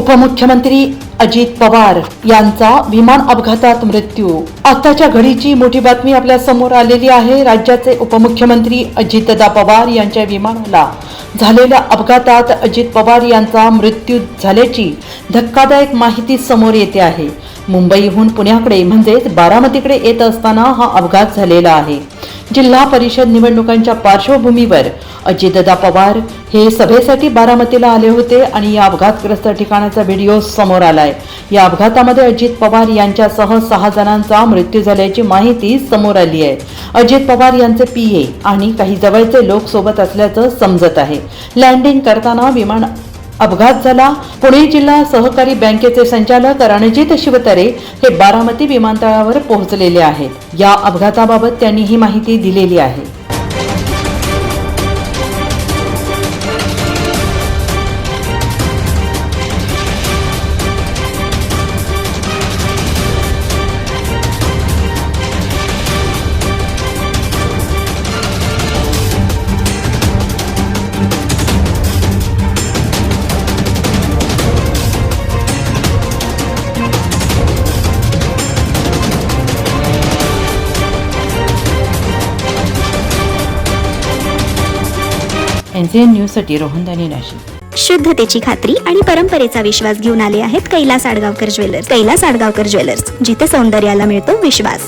उपमुख्यमंत्री अजित पवार यांचा विमान अपघातात मृत्यू. आताच्या घडीची मोठी बातमी आपल्यासमोर आलेली आहे. राज्याचे उपमुख्यमंत्री अजितदा पवार यांच्या विमानाला झालेल्या अपघातात अजित पवार यांचा मृत्यू झाल्याची धक्कादायक माहिती समोर येते आहे. मुंबईहून पुण्याकडे म्हणजेच बारामतीकडे येत असताना हा अपघात झालेला आहे. जिल्हा परिषद निवडणुकांच्या पार्श्वभूमीवर अजितदा पवार हे सभेसाठी बारामतीला आले होते आणि या अपघातग्रस्त ठिकाणाचा व्हिडिओ समोर आलाय. या अपघातामध्ये अजित पवार यांच्यासह सहा जणांचा मृत्यू झाल्याची माहिती समोर आली आहे. अजित पवार यांचे पीए आणि काही जवळचे लोक सोबत असल्याचं समजत आहे. लँडिंग करताना विमान अपघात झाला. पुणे जिल्हा सहकारी बँकेचे संचालक रणजित शिवतरे हे बारामती विमानतळावर पोहोचलेले आहेत. या अपघाताबाबत त्यांनी ही माहिती दिलेली आहे. एनसीएन न्यूजसाठी रोहनदानी नाशिक. शुद्धतेची खात्री आणि परंपरेचा विश्वास घेऊन आले आहेत कैलास आडगावकर ज्वेलर्स. कैलास आडगावकर ज्वेलर्स जिथे सौंदर्याला मिळतो विश्वास.